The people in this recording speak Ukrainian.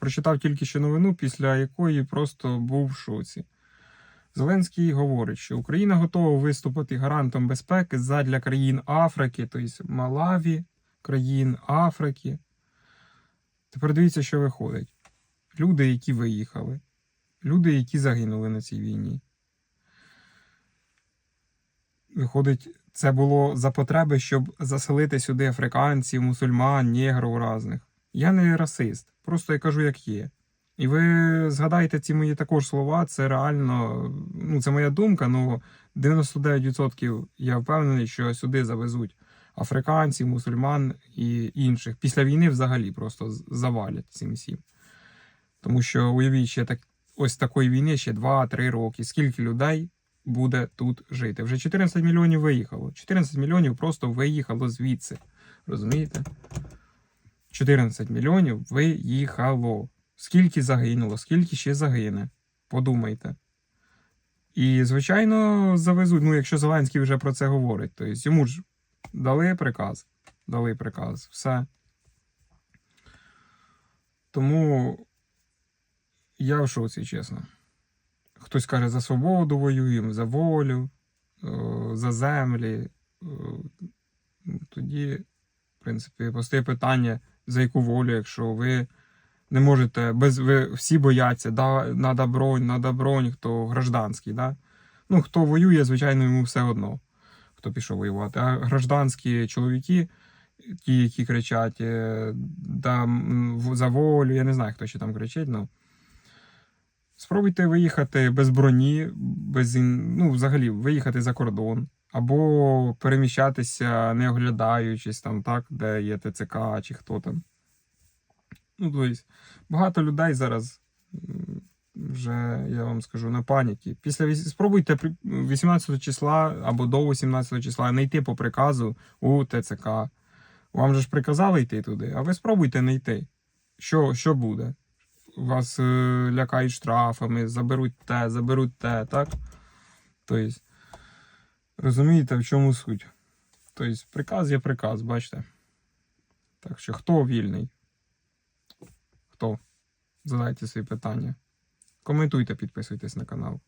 Прочитав тільки що новину, після якої просто був в шоці. Зеленський говорить, що Україна готова виступити гарантом безпеки задля країн Африки, тобто Малаві, країн Африки. Тепер дивіться, що виходить. Люди, які виїхали, люди, які загинули на цій війні. Виходить, це було за потреби, щоб заселити сюди африканців, мусульман, негрів різних. Я не расист, просто я кажу, як є. І ви згадайте ці мої також слова, це реально, ну це моя думка, але 99% я впевнений, що сюди завезуть африканців, мусульман і інших. Після війни взагалі просто завалять цим всім. Тому що уявіть, ще так, ось такої війни ще 2-3 роки. Скільки людей буде тут жити? Вже 14 мільйонів виїхало. 14 мільйонів просто виїхало звідси. Розумієте? 14 мільйонів виїхало. Скільки загинуло, скільки ще загине. Подумайте. І, звичайно, завезуть. Ну, якщо Зеленський вже про це говорить, то есть йому ж дали приказ. Дали приказ. Все. Тому я в шоці, чесно. Хтось каже, за свободу воюємо, за волю, е, за землі. Е, Тоді, в принципі, постає питання, за яку волю, якщо ви не можете, без ви всі бояться, да, надо бронь, надо бронь, хто гражданський, да? Ну, хто воює, звичайно, йому все одно, хто пішов воювати. А гражданські чоловіки, ті, які кричать е, да, за волю, я не знаю, хто ще там кричить, ну. Спробуйте виїхати без броні, без ну, взагалі, виїхати за кордон, або переміщатися, не оглядаючись там, так, де є ТЦК чи хто там. Ну, тобто, багато людей зараз вже, я вам скажу, на паніки. Після спробуйте 18 числа або до 18 числа не йти по приказу у ТЦК. Вам же ж приказали йти туди, а ви спробуйте не йти. Що, що буде? Вас е, лякають штрафами, заберуть те, заберуть те, так? Тобто, розумієте, в чому суть? Тобто, приказ є приказ, бачите? Так що хто вільний? Хто? Задайте свої питання. Коментуйте, підписуйтесь на канал.